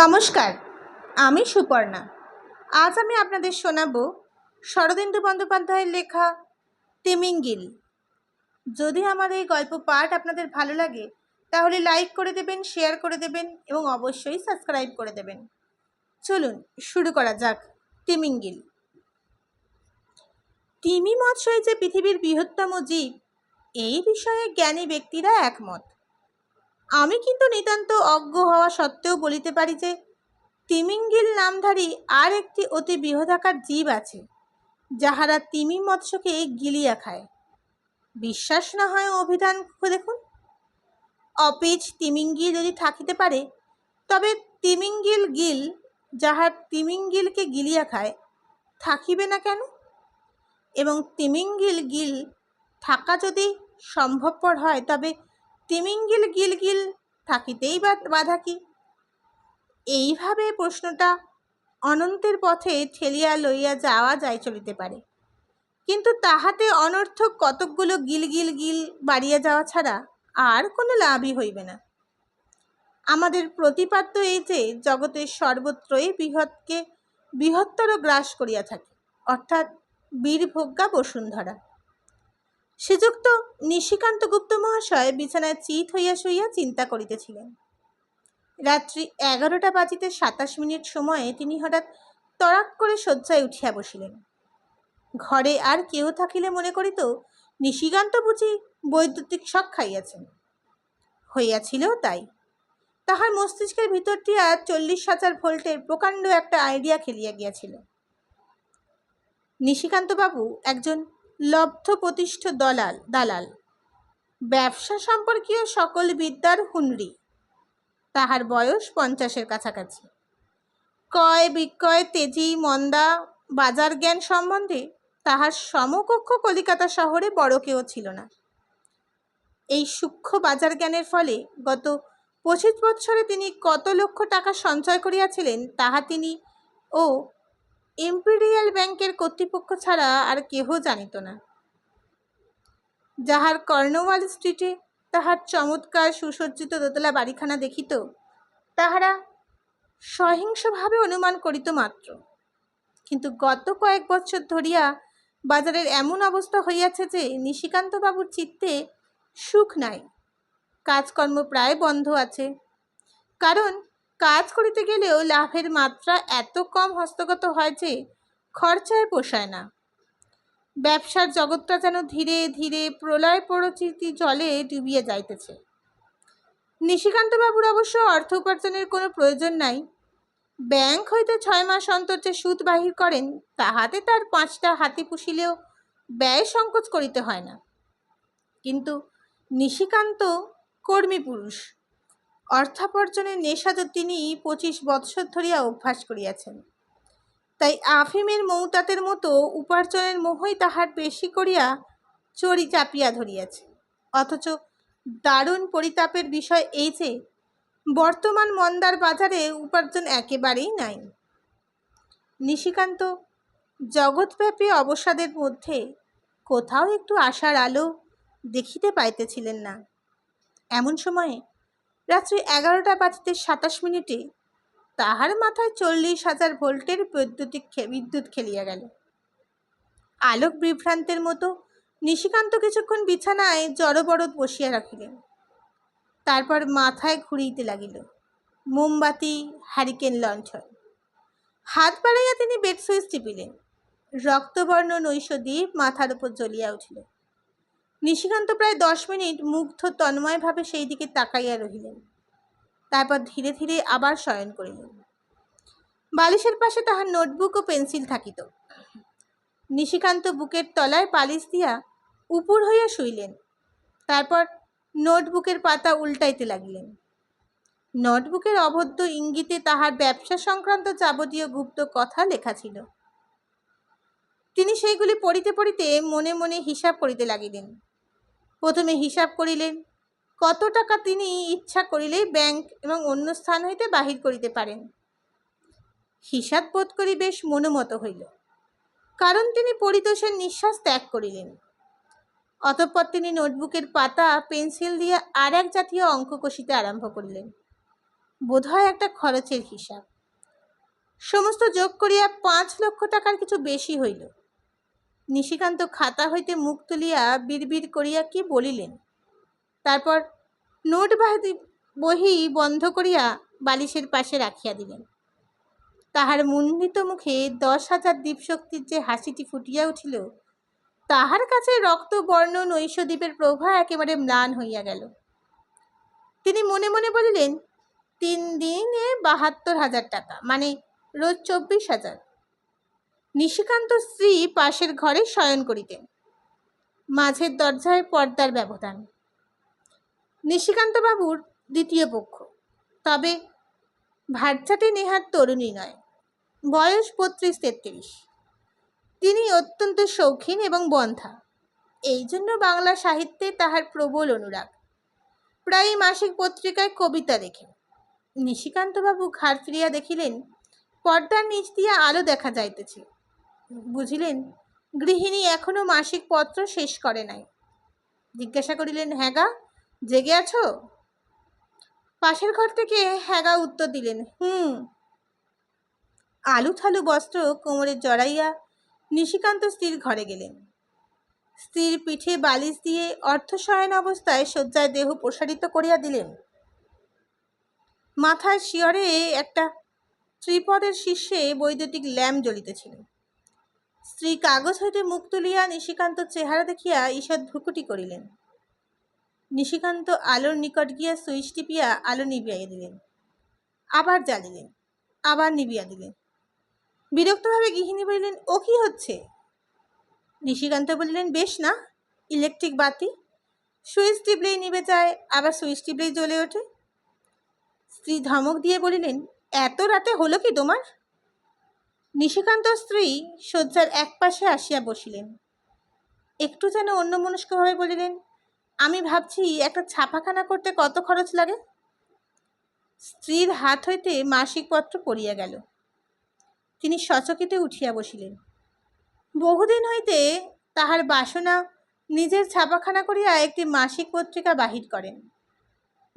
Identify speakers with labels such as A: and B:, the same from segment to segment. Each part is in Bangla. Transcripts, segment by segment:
A: নমস্কার, আমি সুপর্ণা। আজ আমি আপনাদের শোনাবো শরদিন্দু বন্দ্যোপাধ্যায়ের লেখা তিমিঙ্গিল। যদি আমার এই গল্প পাঠ আপনাদের ভালো লাগে, তাহলে লাইক করে দেবেন শেয়ার করে দেবেন এবং অবশ্যই সাবস্ক্রাইব করে দেবেন। চলুন, শুরু করা যাক তিমিঙ্গিল। তিমি মৎস্যই যে পৃথিবীর বৃহত্তম জীব, এই বিষয়ে জ্ঞানী ব্যক্তিরা একমত। আমি কিন্তু নিতান্ত অজ্ঞ হওয়া সত্ত্বেও বলিতে পারি যে, তিমিঙ্গিল নামধারী আর একটি অতি বৃহদাকার জীব আছে, যাহারা তিমি মৎস্যকে গিলিয়া খায়। বিশ্বাস না হয় অভিধান দেখুন। অপিচ তিমিঙ্গিল যদি থাকিতে পারে, তবে তিমিঙ্গিল গিল, যাহার তিমিঙ্গিলকে গিলিয়া খায়, থাকিবে না কেন? এবং তিমিঙ্গিল গিল থাকা যদি সম্ভবপর হয়, তবে তিমিঙ্গিল গিল গিল থাকিতেই বাধা কি? এইভাবে প্রশ্নটা অনন্তের পথে ঠেলিয়া লইয়া যাওয়া যায় চলিতে পারে। কিন্তু তাহাতে অনর্থক কতকগুলো গিল গিল গিল বাড়িয়া যাওয়া ছাড়া আর কোনো লাভই হইবে না। আমাদের প্রতিপাদ্য এই যে জগতের সর্বত্রই বৃহৎকে বৃহত্তর গ্রাস করিয়া থাকে, অর্থাৎ বীরভোগ্যা বসুন্ধরা। শ্রীযুক্ত নিশিকান্ত গুপ্ত মহাশয় বিছানায় চিত হইয়া শুইয়া চিন্তা করিতেছিলেন। রাত্রি এগারোটা বাজিতে সাতাশ মিনিট সময়ে তিনি হঠাৎ তড়াক করে শয্যায় উঠিয়া বসিলেন। ঘরে আর কেউ থাকিলে মনে করিত, নিশিকান্ত বুঝি বৈদ্যুতিক শখ খাইয়াছেন। হইয়াছিলও তাই। তাহার মস্তিষ্কের ভিতর দিয়া চল্লিশ হাজার ভোল্টের প্রকাণ্ড একটা আইডিয়া খেলিয়া গিয়াছিল। নিশিকান্তবাবু একজন লব্ধ প্রতিষ্ঠ দলাল, দালাল। ব্যবসা সম্পর্কীয় সকল বিদ্যার হুনরি। তাহার বয়স পঞ্চাশের কাছাকাছি। ক্রয়, বিক্রয়, তেজি, মন্দা, বাজার জ্ঞান সম্বন্ধে তাহার সমকক্ষ কলিকাতা শহরে বড় কেউ ছিল না। এই সূক্ষ্ম বাজার জ্ঞানের ফলে গত পঁচিশ বৎসরে তিনি কত লক্ষ টাকা সঞ্চয় করিয়াছিলেন, তাহা তিনি ও ইম্পেরিয়াল ব্যাংকের কর্তৃপক্ষ ছাড়া আর কেহ জানিত না। যাহার কর্নওয়াল স্ট্রিটে তাহার চমৎকার সুসজ্জিত দোতলা বাড়িখানা দেখিত, তাহারা সহিংসভাবে অনুমান করিত মাত্র। কিন্তু গত কয়েক বছর ধরিয়া বাজারের এমন অবস্থা হইয়াছে যে নিশিকান্তবাবুর চিত্তে সুখ নাই, কাজকর্ম প্রায় বন্ধ আছে। কারণ কাজ করিতে গেলেও লাভের মাত্রা এত কম হস্তগত হয় যে খরচায় পোষায় না। ব্যবসার জগৎটা যেন ধীরে ধীরে প্রলয় পরিচিতি জলে ডুবিয়ে যাইতেছে। নিশিকান্তবাবুর অবশ্য অর্থ উপার্জনের কোনো প্রয়োজন নাই। ব্যাংক হইতে ছয় মাস অন্তর যে সুদ বাহির করেন, তাহাতে তার পাঁচটা হাতি পুষিলেও ব্যয় সংকোচ করিতে হয় না। কিন্তু নিশিকান্ত কর্মী পুরুষ। অর্থাপর্জনের নেশা তো তিনি পঁচিশ বৎসর ধরিয়া অভ্যাস করিয়াছেন। তাই আফিমের মৌতাতের মতো উপার্জনের মোহই তাহার বেশি করিয়া চড়ি চাপিয়া ধরিয়াছে। অথচ দারুণ পরিতাপের বিষয় এই যে, বর্তমান মন্দার বাজারে উপার্জন একেবারেই নাই। নিশিকান্ত, জগৎব্যাপী অবসাদের মধ্যে কোথাও একটু আশার আলো দেখিতে পাইতেছিলেন না। এমন সময়ে রাত্রি এগারোটা বাজিতে সাতাশ মিনিটে তাহার মাথায় চল্লিশ হাজার ভোল্টের বৈদ্যুতিক বিদ্যুৎ খেলিয়া গেল। আলোক বিভ্রান্তের মতো নিশিকান্ত কিছুক্ষণ বিছানায় জড়বরদ বসিয়া রাখিলেন। তারপর মাথায় ঘুরিতে লাগিল। মোমবাতি হ্যারিকেন লণ্ঠন। হাত বাড়াইয়া তিনি বেড সুইচ টিপিলেন। রক্তবর্ণ নৈশদ্বীপ মাথার উপর জ্বলিয়া উঠিল নিশিকান্ত প্রায় দশ মিনিট মুগ্ধ তন্ময়ভাবে সেই দিকে তাকাইয়া রহিলেন। তারপর ধীরে ধীরে আবার শয়ন করিলেন। বালিশের পাশে তাহার নোটবুক ও পেন্সিল থাকিত। নিশিকান্ত বুকের তলায় বালিশ দিয়া উপুর হইয়া শুইলেন। তারপর নোটবুকের পাতা উল্টাইতে লাগিলেন। নোটবুকের অবদ্ধ ইঙ্গিতে তাহার ব্যবসা সংক্রান্ত যাবতীয় গুপ্ত কথা লেখা ছিল। তিনি সেইগুলি পড়িতে পড়িতে মনে মনে হিসাব করিতে লাগিলেন। প্রথমে হিসাব করিলেন, কত টাকা তিনি ইচ্ছা করিলে ব্যাংক এবং অন্য স্থান হইতে বাহির করিতে পারেন? হিসাব বোধ করি বেশ মনোমত হইল, কারণ তিনি পরিতোষের নিঃশ্বাস ত্যাগ করিলেন। অতঃপর তিনি নোটবুকের পাতা, পেন্সিল দিয়ে আর এক জাতীয় অঙ্ক কষিতে আরম্ভ করিলেন। বোধহয় একটা খরচের হিসাব। সমস্ত যোগ করিয়া পাঁচ লক্ষ টাকার কিছু বেশি হইল। নিশিকান্ত খাতা হইতে মুখ তুলিয়া বিড়বিড় করিয়া কি বলিলেন? তারপর নোট বাহাদি বহি বন্ধ করিয়া বালিশের পাশে রাখিয়া দিলেন। তাহার মুন্ডিত মুখে দশ হাজার দীপশক্তির যে হাসিটি ফুটিয়া উঠিল, তাহার কাছে রক্তবর্ণ নৈশদ্বীপের প্রভা একেবারে ম্লান হইয়া গেল। তিনি মনে মনে বলিলেন, তিন দিনে বাহাত্তর হাজার টাকা মানে রোজ চব্বিশ হাজার। নিশিকান্ত স্ত্রী পাশের ঘরে শয়ন করিতেন। মাঝের দরজায় পর্দার ব্যবধান। নিশিকান্তবাবুর দ্বিতীয় পক্ষ। তবে ভাটচাটে নেহার তরুণী নয়, বয়স বত্রিশ তেত্রিশ। তিনি অত্যন্ত শৌখিন এবং বন্ধা। এই জন্য বাংলা সাহিত্যে তাহার প্রবল অনুরাগ। প্রায় মাসিক পত্রিকায় কবিতা লেখেন নিশিকান্তবাবু ঘাড় ফিরিয়া দেখিলেন, পর্দার নিচ দিয়া আলো দেখা যাইতেছে। বুঝিলেন? গৃহিণী এখনও মাসিক পত্র শেষ করে নাই। জিজ্ঞাসা করিলেন হ্যাগা জেগে আছো? পাশের ঘর থেকে হ্যাগা উত্তর দিলেন, হুম। আলু থালু বস্ত্র কোমরে জড়াইয়া নিশিকান্ত স্ত্রীর ঘরে গেলেন। স্ত্রীর পিঠে বালিশ দিয়ে অর্থসহায়ন অবস্থায় শয্যায় দেহ প্রসারিত করিয়া দিলেন। মাথায় শিয়রে একটা ত্রিপদের শীর্ষে বৈদ্যুতিক ল্যাম্প জ্বলিতেছিল। স্ত্রী কাগজ হইতে মুখ তুলিয়া নিশিকান্ত চেহারা দেখিয়া ঈষৎ ভ্রুকুটি করিলেন। নিশিকান্ত আলোর নিকট গিয়া সুইচ টিপিয়া আলো নিবিয়াইয়া দিলেন। আবার জ্বালিলেন, আবার নিবিয়া দিলেন। বিরক্তভাবে গৃহিণী বলিলেন, ও কি হচ্ছে? নিশিকান্ত বলিলেন, বেশ না, ইলেকট্রিক বাতি। সুইচ টিপলেই নিবে যায়, আবার সুইচ টিপলেই জ্বলে ওঠে। স্ত্রী ধমক দিয়ে বলিলেন, এত রাতে হলো কি তোমার? নিশিকান্ত স্ত্রী শয্যার এক পাশে আসিয়া বসিলেন। একটু যেন অন্যমনস্কভাবে বলিলেন, আমি ভাবছি একটা ছাপাখানা করতে কত খরচ লাগে? স্ত্রীর হাত হইতে মাসিক পত্র পড়িয়া গেল। তিনি সচকিতে উঠিয়া বসিলেন। বহুদিন হইতে তাহার বাসনা নিজের ছাপাখানা করিয়া একটি মাসিক পত্রিকা বাহির করেন।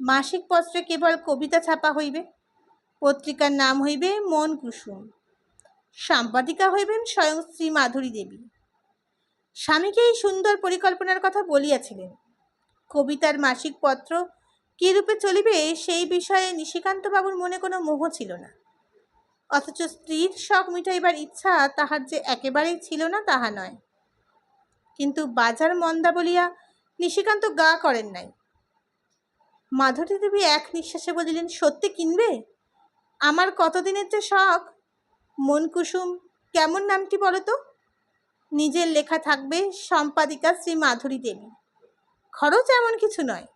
A: মাসিক পত্রে কেবল কবিতা ছাপা হইবে, পত্রিকার নাম হইবে মন কুসুম সাম্পাদিকা হইবেন স্বয়ং শ্রী মাধুরী দেবী। স্বামীকে এই সুন্দর পরিকল্পনার কথা বলিয়াছিলেন। কবিতার মাসিক পত্র কী রূপে চলিবে সেই বিষয়ে নিশিকান্তবাবুর মনে কোনো মোহ ছিল না। অথচ স্ত্রীর শখ মিটাইবার ইচ্ছা তাহার যে একেবারেই ছিল না তাহা নয়। কিন্তু বাজার মন্দা বলিয়া নিশিকান্ত গা করেন নাই। মাধুরী দেবী এক নিঃশ্বাসে বলিলেন, সত্যি কিনবে? আমার কতদিনের যে শখ? মন কুসুম কেমন নামটি বলো তো? নিজের লেখা থাকবে সম্পাদিকা শ্রী মাধুরী দেবী। খরচ এমন কিছু নয়।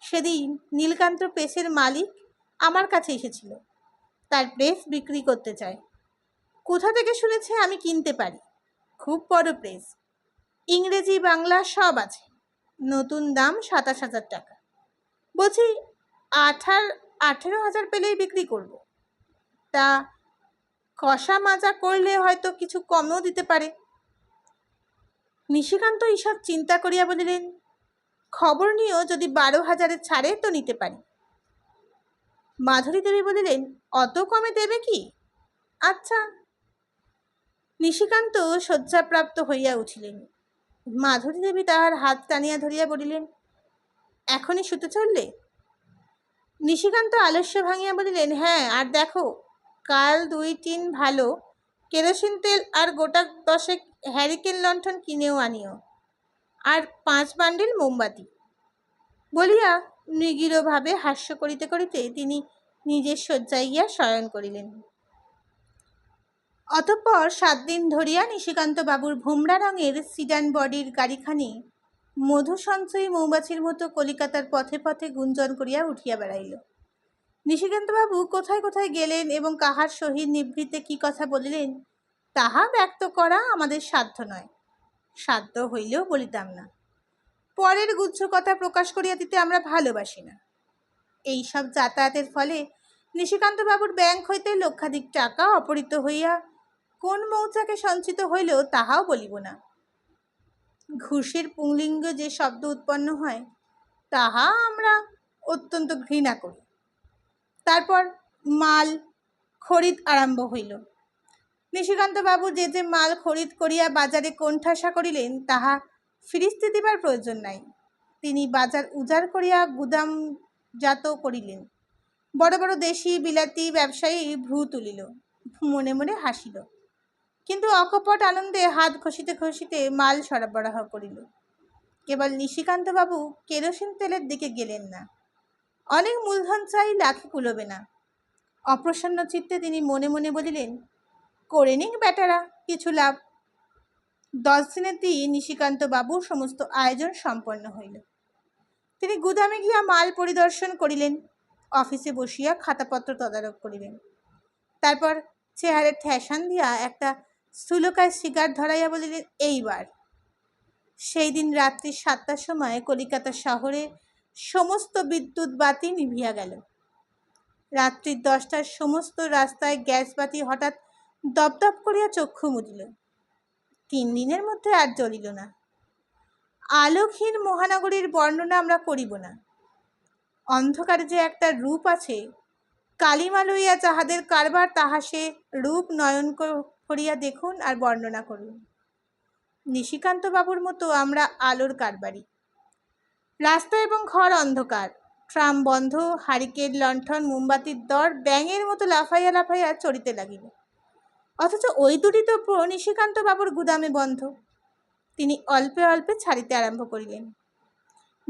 A: সেদিন নীলকান্ত প্রেসের মালিক আমার কাছে এসেছিল। তার প্রেস বিক্রি করতে চায়। কোথা থেকে শুনেছে আমি কিনতে পারি? খুব বড় প্রেস। ইংরেজি, বাংলা সব আছে। নতুন দাম সাতাশ হাজার টাকা। বলছি, আঠার, আঠেরো হাজার পেলেই বিক্রি করব। তা কষা মাজা করলে হয়তো কিছু কমেও দিতে পারে। নিশিকান্ত ঈষৎ চিন্তা করিয়া বলিলেন, খবর নিয়েও যদি বারো হাজারে ছাড়ে তো নিতে পারি। মাধুরী দেবী বলিলেন, অত কমে দেবে কি? আচ্ছা। নিশিকান্ত শয্যাপ্রাপ্ত হইয়া উঠিলেন। মাধুরী দেবী তাহার হাত টানিয়া ধরিয়া বলিলেন, এখনই শুতে চললে? নিশিকান্ত আলস্য ভাঙিয়া বলিলেন হ্যাঁ আর দেখো কাল দুই তিন ভালো। কেরোসিন তেল আর গোটা দশেক হ্যারিকেন লণ্ঠন কিনেও আনিও। আর পাঁচ বান্ডিল মোমবাতি। বলিয়া নিগিরভাবে হাস্য করিতে করিতে তিনি নিজের শয্যায় গিয়া শয়ন করিলেন। অতঃপর সাত দিন ধরিয়া নিশিকান্ত বাবুর ভোমরা রঙের সিডান বডির গাড়িখানি মধু সঞ্চয়ী মৌমাছির মতো কলিকাতার পথে পথে গুঞ্জন করিয়া উঠিয়া বেড়াইল। নিশিকান্তবাবু কোথায় কোথায় গেলেন এবং কাহার সহিত নিভৃতে কি কথা বলিলেন? তাহা ব্যক্ত করা আমাদের সাধ্য নয়। সাধ্য হইলেও বলিতাম না। পরের গুচ্ছ কথা প্রকাশ করিয়া দিতে আমরা ভালোবাসি না। এই সব যাতায়াতের ফলে নিশিকান্তবাবুর ব্যাংক হইতে লক্ষাধিক টাকা অপহৃত হইয়া কোন মৌচাকে সঞ্চিত হইলেও তাহাও বলিব না। ঘুষের পুংলিঙ্গ যে শব্দ উৎপন্ন হয়, তাহা আমরা অত্যন্ত ঘৃণা করি। তারপর মাল খরিদ আরম্ভ হইল। নিশিকান্তবাবু যে যে মাল খরিদ করিয়া বাজারে কোণঠাসা করিলেন, তাহা ফিরিস্তি দিবার প্রয়োজন নাই। তিনি বাজার উজাড় করিয়া গুদামজাত করিলেন। বড় বড় দেশি, বিলাতি ব্যবসায়ী ভ্রু তুলিল, মনে মনে হাসিল। কিন্তু অকপট আনন্দে হাত ঘষিতে ঘষিতে মাল সরবরাহ করিল। কেবল নিশিকান্তবাবু কেরোসিন তেলের দিকে গেলেন না। অনেক মূলধন চাই লাখে কুলোবে না। অপ্রসন্ন চিত্তে তিনি মনে মনে বলিলেন, করে নিক বেটারা, কিছু লাভ। দশ দিনেতেই নিশিকান্ত বাবুর সমস্ত আয়োজন সম্পন্ন হইল। তিনি গুদামে গিয়া মাল পরিদর্শন করিলেন, অফিসে বসিয়া খাতাপত্র তদারক করিলেন। তারপর চেহারে ঠেসান দিয়া একটা স্থূলকায় শিকার ধরাইয়া বলিলেন, এইবার। সেই দিন রাত্রি সাতটার সময় কলিকাতা শহরে সমস্ত বিদ্যুৎ বাতি নিভিয়া গেল। রাত্রি দশটার সমস্ত রাস্তায় গ্যাস বাতি হঠাৎ দপদপ করিয়া চক্ষু মুদিল। তিন দিনের মধ্যে আর জ্বলিল না। আলোকহীন মহানগরীর বর্ণনা আমরা করিব না। অন্ধকারে যে একটা রূপ আছে, কালিমা লইয়া যাহাদের কারবার, তাহা সে রূপ নয়ন করিয়া দেখুন আর বর্ণনা করুন। নিশিকান্ত বাবুর মতো আমরা আলোর কারবারি। রাস্তা এবং ঘর অন্ধকার। ট্রাম বন্ধ, হারিকেন লণ্ঠন, মোমবাতির দর, ব্যাঙের মতো লাফাইয়া লাফাইয়া চড়িতে লাগিল। অথচ ওই দুটি তো নিশিকান্ত বাবুর গুদামে বন্ধ। তিনি অল্পে অল্পে ছাড়িতে আরম্ভ করিলেন।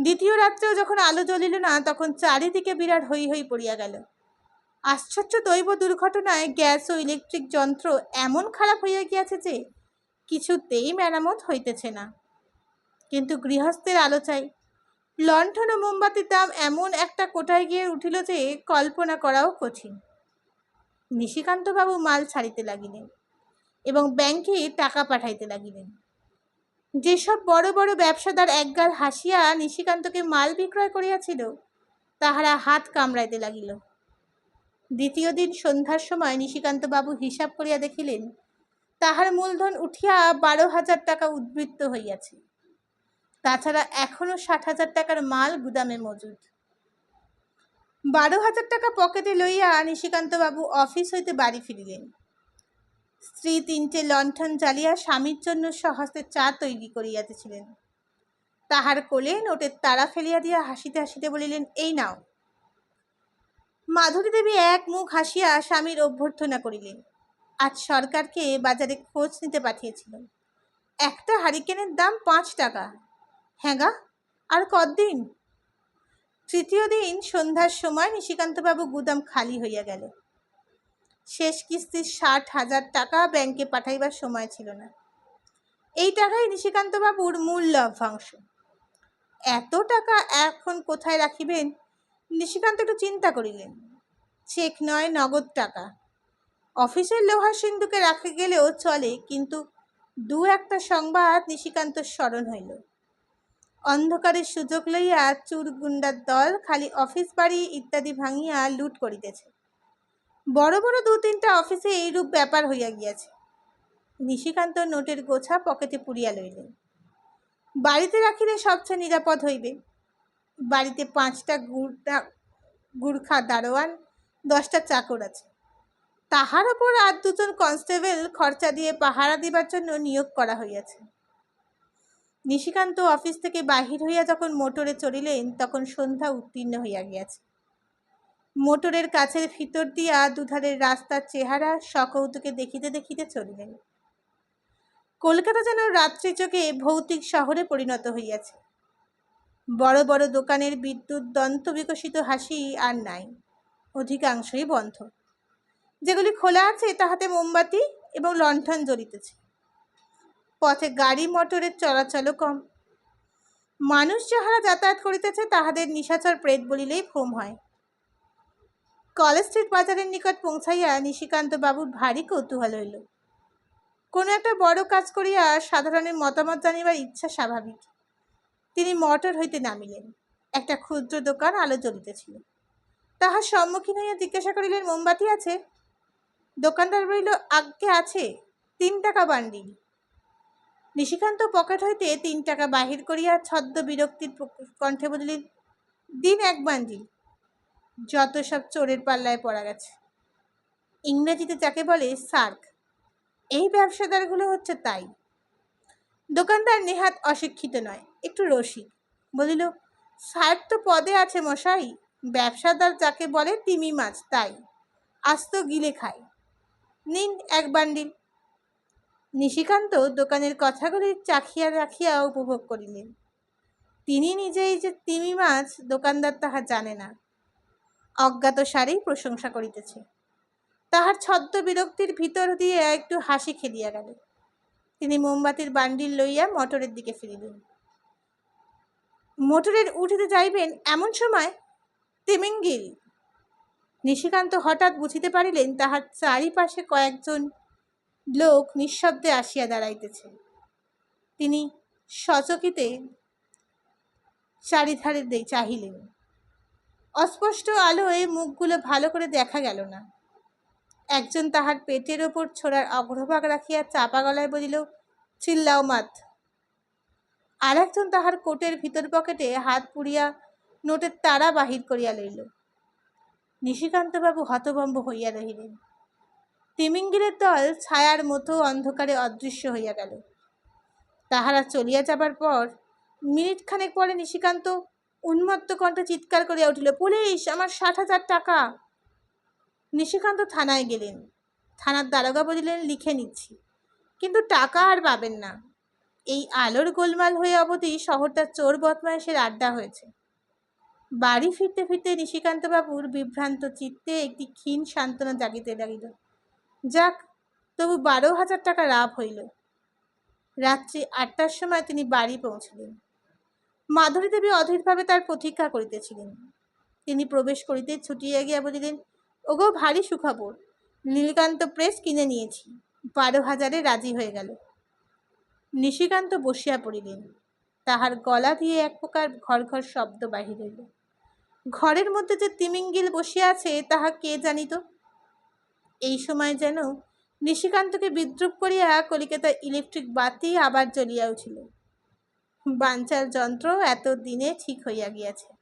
A: দ্বিতীয় রাত্রেও যখন আলো জ্বলিল না, তখন চারিদিকে বিরাট হই হই পড়িয়া গেল। আশ্চর্য দৈব দুর্ঘটনায় গ্যাস ও ইলেকট্রিক যন্ত্র এমন খারাপ হইয়া গিয়াছে যে, কিছুতেই মেরামত হইতেছে না। কিন্তু গৃহস্থের আলো চাই লণ্ঠন ও মোমবাতির দাম এমন একটা কোটায় গিয়ে উঠিল যে কল্পনা করাও কঠিন। নিশিকান্তবাবু মাল ছাড়িতে লাগিলেন এবং ব্যাংকে টাকা পাঠাইতে লাগিলেন। যেসব বড় বড় ব্যবসাদার একগাল হাসিয়া নিশিকান্তকে মাল বিক্রয় করিয়াছিল, তাহারা হাত কামড়াইতে লাগিল। দ্বিতীয় দিন সন্ধ্যার সময় নিশিকান্তবাবু হিসাব করিয়া দেখিলেন, তাহার মূলধন উঠিয়া বারো হাজার টাকা উদ্বৃত্ত হইয়াছে। তাছাড়া এখনও ষাট হাজার টাকার মাল গুদামে মজুদ। বারো হাজার টাকা পকেটে লইয়া নিশিকান্তবাবু অফিস হইতে বাড়ি ফিরিলেন। স্ত্রী তিনটে লণ্ঠন জ্বালিয়া স্বামীর জন্য সহস্তে চা তৈরি করিয়াতেছিলেন। তাহার কোলে নোটের তারা ফেলিয়া দিয়া হাসিতে হাসিতে বলিলেন, এই নাও। মাধুরী দেবী এক মুখ হাসিয়া স্বামীর অভ্যর্থনা করিলেন। আজ সরকারকে বাজারে খোঁজ নিতে পাঠিয়েছিলেন। একটা হারিকেনের দাম পাঁচ টাকা। হ্যাঁ গা, আর কদিন তৃতীয় দিন সন্ধ্যার সময় নিশিকান্তবাবু গুদাম খালি হইয়া গেল। শেষ কিস্তির ষাট হাজার টাকা ব্যাংকে পাঠাইবার সময় ছিল না। এই টাকাই নিশিকান্তবাবুর মূল লভ্যাংশ এত টাকা এখন কোথায় রাখিবেন? নিশিকান্ত একটু চিন্তা করিলেন। চেক নয়, নগদ টাকা। অফিসের লোহার সিন্ধুকে রাখা গেলেও চলে, কিন্তু দু একটা সংবাদ নিশিকান্ত স্মরণ হইল। অন্ধকারের সুযোগ লইয়া চুর গুন্ডার দল খালি অফিস বাড়ি ইত্যাদি ভাঙিয়া লুট করিতেছে। বড় বড় দু তিনটা অফিসে এইরূপ ব্যাপার হইয়া গিয়াছে। নিশিকান্ত নোটের গোছা পকেটে পুড়িয়া লইলেন। বাড়িতে রাখিলে সবচেয়ে নিরাপদ হইবে। বাড়িতে পাঁচটা গুড়া গুর্খা দারোয়ান, দশটা চাকর আছে। তাহার ওপর আর দুজন কনস্টেবল খরচা দিয়ে পাহারা দিবার জন্য নিয়োগ করা হইয়াছে। নিশিকান্ত অফিস থেকে বাহির হইয়া যখন মোটরে চড়িলেন, তখন সন্ধ্যা উত্তীর্ণ হইয়া গিয়াছে। মোটরের কাছের ভিতর দিয়া দুধারের রাস্তার চেহারা সকৌতুকে দেখিতে দেখিতে চলিলেন। কলকাতা যেন রাত্রি চোখে ভৌতিক শহরে পরিণত হইয়াছে। বড় বড় দোকানের বিদ্যুৎ দন্ত বিকশিত হাসি আর নাই, অধিকাংশই বন্ধ। যেগুলি খোলা আছে, তাহাতে মোমবাতি এবং লণ্ঠন জ্বলিতেছে। পথে গাড়ি মোটরের চলাচলও কম। মানুষ যাহারা যাতায়াত করিতেছে, তাহাদের নিশাচর প্রেত বলিলেই ভ্রম হয়। কলেজ স্ট্রিট বাজারের নিকট পৌঁছাইয়া নিশিকান্ত বাবুর ভারী কৌতূহল হইল। কোনো একটা বড় কাজ করিয়া সাধারণের মতামত জানিবার ইচ্ছা স্বাভাবিক। তিনি মটর হইতে নামিলেন। একটা ক্ষুদ্র দোকান আলো জ্বলিতেছিল। তাহার সম্মুখীন হইয়া জিজ্ঞাসা করিলেন, মোমবাতি আছে? দোকানদার বলিল, আজ্ঞে আছে। তিন টাকা বান্ডিল। নিশিকান্ত পকেট হইতে তিন টাকা বাহির করিয়া ছদ্ম বিরক্তির কণ্ঠে বলিলেন দিন এক বান্ডিল। যত সব চোরের পাল্লায় পড়া গেছে। ইংরেজিতে যাকে বলে সার্ক, এই ব্যবসাদারগুলো হচ্ছে তাই। দোকানদার নেহাত অশিক্ষিত নয়, একটু রসিক। বলিল, সার্ক তো পদে আছে মশাই। ব্যবসাদার যাকে বলে তিমি মাছ, তাই। আস্ত গিলে খায়। নিন এক বান্ডিল। নিশিকান্ত দোকানের কথাগুলি চাখিয়া রাখিয়া উপভোগ করিলেন। তিনি নিজেই যে তিমি মাছ দোকানদার তাহা জানে না। অজ্ঞাত সারেই প্রশংসা করিতেছে। তাহার ছদ্ম বিরক্তির ভিতর দিয়ে একটু হাসি খেলিয়া গেল। তিনি মোমবাতির বান্ডিল লইয়া মোটরের দিকে ফিরিলেন। মোটরের উঠিতে যাইবেন এমন সময় তিমিঙ্গিল। নিশিকান্ত হঠাৎ বুঝিতে পারিলেন তাহার চারিপাশে কয়েকজন লোক নিঃশব্দে আসিয়া দাঁড়াইতেছে। তিনি সচকিতে চারিধারে চাহিলেন। অস্পষ্ট আলোয় মুখগুলো ভালো করে দেখা গেল না। একজন তাহার পেটের ওপর ছোড়ার অগ্রভাগ রাখিয়া চাপা গলায় বলিল, চিল্লাও মাত। আর একজন তাহার কোটের ভিতর পকেটে হাত পুড়িয়া নোটের তারা বাহির করিয়া লইল। নিশিকান্তবাবু হতভম্ব হইয়া রহিলেন। তিমিঙ্গিরের দল ছায়ার মতো অন্ধকারে অদৃশ্য হইয়া গেল। তাহারা চলিয়া যাবার পর মিনিট খানেক পরে নিশিকান্ত উন্মত্ত কণ্ঠে চিৎকার করিয়া উঠিল, পুলিশ, আমার ষাট হাজার টাকা! নিশিকান্ত থানায় গেলেন। থানার দারোগা বলিলেন, লিখে নিচ্ছি। কিন্তু টাকা আর পাবেন না। এই আলোর গোলমাল হয়ে অবধি শহরটা চোর বদমাইশের আড্ডা হয়েছে। বাড়ি ফিরতে ফিরতে নিশিকান্তবাবুর বিভ্রান্ত চিত্তে একটি ক্ষীণ সান্ত্বনা জাগিতে লাগিল। যাক, তবু বারো হাজার টাকা লাভ হইল। রাত্রি আটটার সময় তিনি বাড়ি পৌঁছলেন। মাধুরী দেবী অধীরভাবে তার প্রতীক্ষা করিতেছিলেন। তিনি প্রবেশ করিতে ছুটিয়া গিয়া বলিলেন, ওগো, ভারী সুখবর। নীলকান্ত প্রেস কিনে নিয়েছি। বারো হাজারে রাজি হয়ে গেল। নিশিকান্ত বসিয়া পড়িলেন। তাহার গলা দিয়ে এক প্রকার ঘর ঘর শব্দ বাহির হইল। ঘরের মধ্যে যে তিমিঙ্গিল বসিয়া আছে, তাহা কে জানিত? এই সময় যেন নিশিকান্তকে বিদ্রুপ করিয়া কলিকাতার ইলেকট্রিক বাতি আবার জ্বলিয়া উঠিল। বাঞ্চার যন্ত্র এত দিনে ঠিক হইয়া গিয়াছে।